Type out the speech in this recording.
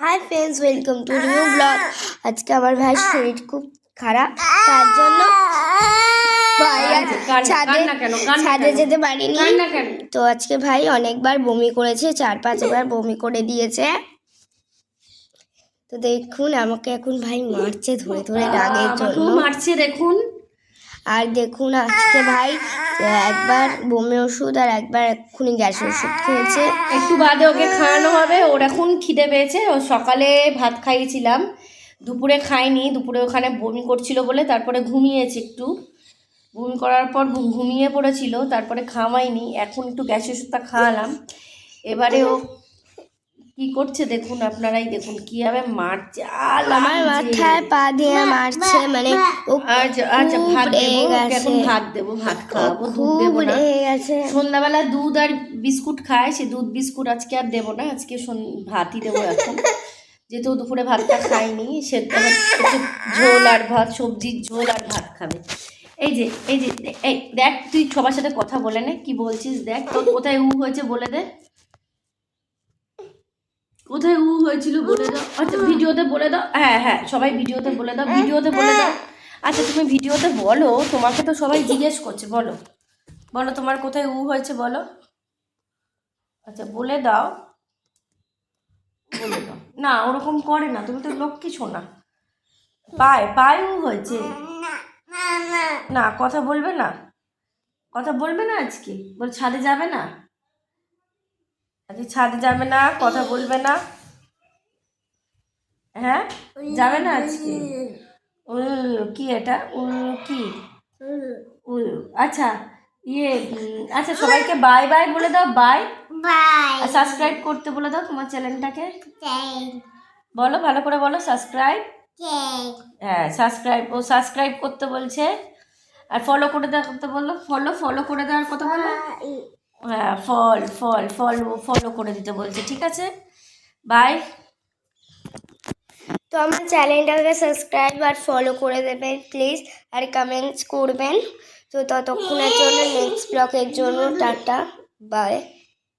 Hi friends welcome to new blog আজকে আমার ভাইয়ের শরীর খুব খারাপ তার জন্য ছাদে ছাদে? যেতে পারিনি? তো আজকে ভাই অনেকবার বমি করেছে চার পাঁচবার বমি করে দিয়েছে। তো দেখুন আমাকে এখন ভাই মারছে ধরে ধরে রাগের জন্য। মারছে দেখুন। আর দেখুন আজকে ভাই, একবার বমি ওষুধ আর একবার এক্ষুনি গ্যাসের ওষুধ খেয়েছে। একটু বাদে ওকে খাওয়ানো হবে। ওর এখন খিদে পেয়েছে। ও সকালে ভাত খাইয়েছিলাম। দুপুরে খায়নি। দুপুরে ওখানে বমি করছিল বলে তারপরে ঘুমিয়েছে একটু। বমি করার পর ঘুমিয়ে পড়েছিল। তারপরে খাওয়াইনি। এখন একটু গ্যাসের ওষুধটা খাওয়ালাম। এবারে ও কি করছে দেখুন আপনারাই দেখুন কীভাবে মারছে আমার মাথায় পা দিয়ে মারছে মানে আচ্ছা আচ্ছা ভাত দেবো এখন ভাত দেবো ভাত খাওয়াবো দুধ দেবো না। সন্ধ্যাবেলা দুধ আর বিস্কুট খায় সে দুধ বিস্কুট আজকে আর দেবো না আজকে সন- ভাতই দেবো এখন। যেহেতু দুপুরে ভাতটা খাইনি সে একটু ঝোল আর ভাত সবজির ঝোল আর ভাত খাবে। এই যে এই যে এই দেখ তুই সবার সাথে কথা বলে নে কি বলছিস দেখ তোর কোথায় উ হয়েছে বলে দে। কোথায় উ হয়েছিল বলে দাও। আচ্ছা ভিডিওতে বলে দাও। হ্যাঁ হ্যাঁ সবাই ভিডিওতে বলে দাও ভিডিওতে বলে দাও। আচ্ছা তুমি ভিডিওতে বলো তোমাকে তো সবাই জিজ্ঞেস করছে বলো। বলো তোমার কোথায় উ হয়েছে বলো। আচ্ছা বলে দাও। বলে দাও। না ওরকম করে না তুমি তো লক্ষ্মী শোনা পায় পায় উ হয়েছে। না কথা বলবে না। কথা বলবে না আজকে? বল ছাদে যাবে না? আজকে ছাদে যাবে না কথা বলবে না। হ্যাঁ? যাবে না আজকে? উ কি এটা? উ কি? উ আচ্ছা ইয়ে আচ্ছা সবাইকে বাই বাই বলে দাও বাই বাই সাবস্ক্রাইব করতে বলে দাও তোমার চ্যানেলটাকে বলো ভালো করে বলো সাবস্ক্রাইব হ্যাঁ সাবস্ক্রাইব ও সাবস্ক্রাইব করতে বলছে। আর ফলো করে দেওয়া করতে বলল ফলো ফলো করে দেওয়ার কথা বলো। ফল ফল ফল ফলো করে দিতে বলছে, ঠিক আছে? বাই তো আমার চ্যানেলটাকে সাবস্ক্রাইব আর ফলো করে দেবেন প্লিজ আর কমেন্টস করবেন। তো ততক্ষণের জন্য নেক্সট ব্লকের জন্য টাটা বাই